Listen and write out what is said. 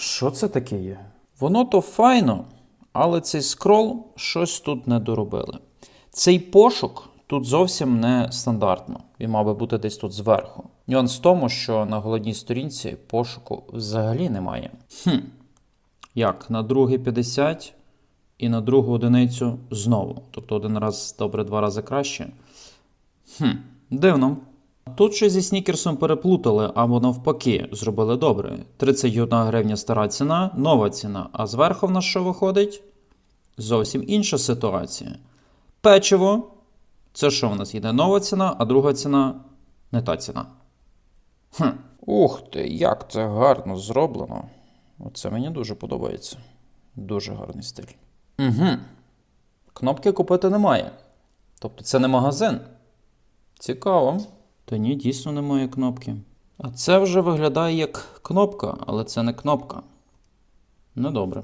що це таке є? Воно то файно, але цей скрол щось тут не доробили. Цей пошук тут зовсім не стандартно. Він мав би бути десь тут зверху. Нюанс в тому, що на головній сторінці пошуку взагалі немає. Хм. Як? На другий 50 і на другу одиницю знову. Тобто один раз добре, два рази краще. Хм, дивно. Тут щось зі снікерсом переплутали або навпаки зробили добре. 31 гривня стара ціна, нова ціна. А зверху в нас що виходить? Зовсім інша ситуація. Печиво. Це що в нас йде нова ціна, а друга ціна не та ціна. Хм. Ух ти, як це гарно зроблено. Оце мені дуже подобається. Дуже гарний стиль. Угу. Кнопки купити немає. Тобто це не магазин. Цікаво. Та ні, дійсно немає кнопки. А це вже виглядає як кнопка, але це не кнопка. Ну добре.